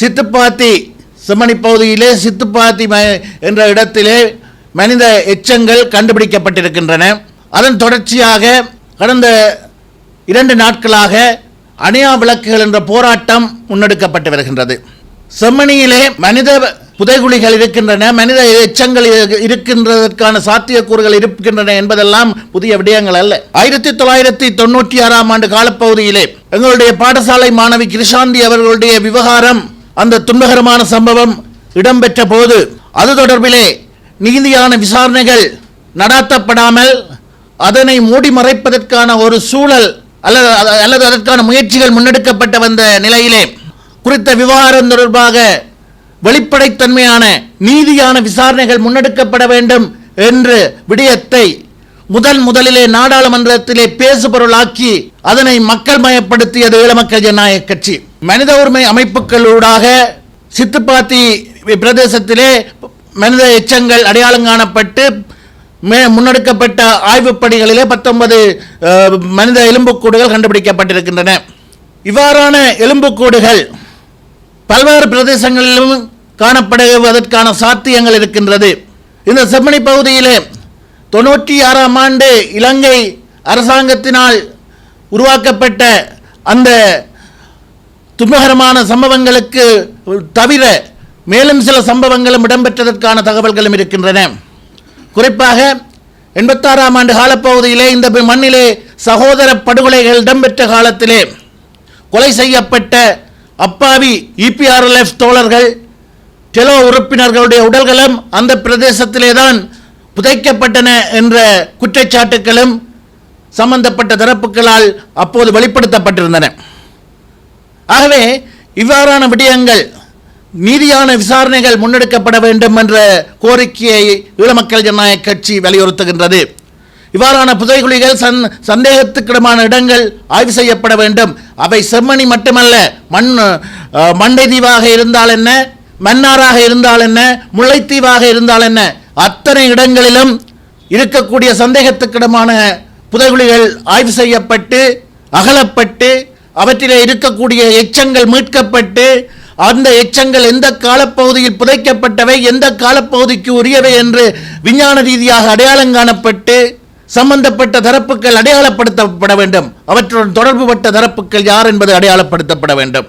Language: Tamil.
சித்துப்பாத்தி செம்மணி பகுதியிலே சித்துப்பாத்தி ம- என்ற இடத்திலே மனித எச்சங்கள் கண்டுபிடிக்கப்பட்டிருக்கின்றன. அதன் தொடர்ச்சியாக கடந்த இரண்டு நாட்களாக அணியா விளக்குகள் என்ற போராட்டம் முன்னெடுக்கப்பட்டு வருகின்றது. செம்மணியிலே மனித புதைகுழிகள் இருக்கின்றன மனித எச்சங்கள் இருக்கின்றதற்கான சாத்தியக்கூறுகள் இருக்கின்றன என்பதெல்லாம் புதிய விடயங்கள் அல்ல. ஆயிரத்தி தொள்ளாயிரத்தி தொண்ணூற்றி ஆறாம் ஆண்டு காலப்பகுதியிலே எங்களுடைய பாடசாலை மாணவி கிருஷாந்தி அவர்களுடைய விவகாரம் அந்த துன்பகரமான சம்பவம் இடம்பெற்ற போது அது தொடர்பிலே நீதியான விசாரணைகள் நடாத்தப்படாமல் அதனை மூடி மறைப்பதற்கான ஒரு சூழல் அல்லது அல்லது அதற்கான முயற்சிகள் முன்னெடுக்கப்பட்ட வந்த நிலையிலே குறித்த விவகாரம் தொடர்பாக வெளிப்படைத்தன்மையான நீதியான விசாரணைகள் முன்னெடுக்கப்பட வேண்டும் என்று விடயத்தை முதன் முதலிலே நாடாளுமன்றத்திலே பேசுபொருளாக்கி அதனை மக்கள் மயப்படுத்தியது ஈழமக்கள் ஜனநாயக கட்சி. மனித உரிமை அமைப்புகளூடாக சித்துப்பாத்தி பிரதேசத்திலே மனித எச்சங்கள் அடையாளம் காணப்பட்டு மே முன்னெடுக்கப்பட்ட ஆய்வுப் பணிகளிலே பத்தொன்பது மனித எலும்புக்கூடுகள் கண்டுபிடிக்கப்பட்டிருக்கின்றன. இவ்வாறான எலும்புக்கூடுகள் பல்வேறு பிரதேசங்களிலும் காணப்படுவதற்கான சாத்தியங்கள் இருக்கின்றது. இந்த செம்மணி பகுதியிலே தொண்ணூற்றி ஆறாம் ஆண்டு இலங்கை அரசாங்கத்தினால் உருவாக்கப்பட்ட அந்த துன்பகரமான சம்பவங்களுக்கு தவிர மேலும் சில சம்பவங்களும் இடம்பெற்றதற்கான தகவல்களும் இருக்கின்றன. குறிப்பாக எண்பத்தாறாம் ஆண்டு காலப்பகுதியிலே இந்த மண்ணிலே சகோதர படுகொலைகள் இடம்பெற்ற காலத்திலே கொலை செய்யப்பட்ட அப்பாவி இபிஆர்எல்எஃப் தோழர்கள் டெலோ உறுப்பினர்களுடைய உடல்களும் அந்த பிரதேசத்திலே தான் புதைக்கப்பட்டன என்ற குற்றச்சாட்டுகளும் சம்பந்தப்பட்ட தரப்புகளால் அப்போது வெளிப்படுத்தப்பட்டிருந்தன. ஆகவே இவ்வாறான விடயங்கள் நீதியான விசாரணைகள் முன்னெடுக்கப்பட வேண்டும் என்ற கோரிக்கையை ஈழமக்கள் ஜனநாயக கட்சி வலியுறுத்துகின்றது. இவ்வாறான புதைகுழிகள் சந் சந்தேகத்துக்கிடமான இடங்கள் ஆய்வு செய்யப்பட வேண்டும். அவை செம்மணி மட்டுமல்ல மண் மண்டை தீவாக இருந்தால் என்ன மன்னாராக இருந்தால் என்ன முல்லைத்தீவாக இருந்தால் என்ன அத்தனை இடங்களிலும் இருக்கக்கூடிய சந்தேகத்துக்கிடமான புதைகுழிகள் ஆய்வு செய்யப்பட்டு அகலப்பட்டு அவற்றிலே இருக்கக்கூடிய எச்சங்கள் மீட்கப்பட்டு அந்த எச்சங்கள் எந்த காலப்பகுதியில் புதைக்கப்பட்டவை எந்த காலப்பகுதிக்கு உரியவை என்று விஞ்ஞான ரீதியாக அடையாளம் காணப்பட்டு சம்பந்தப்பட்ட தரப்புகள் அடையாளப்படுத்தப்பட வேண்டும். அவற்றுடன் தொடர்புபட்ட தரப்புகள் யார் என்பது அடையாளப்படுத்தப்பட வேண்டும்.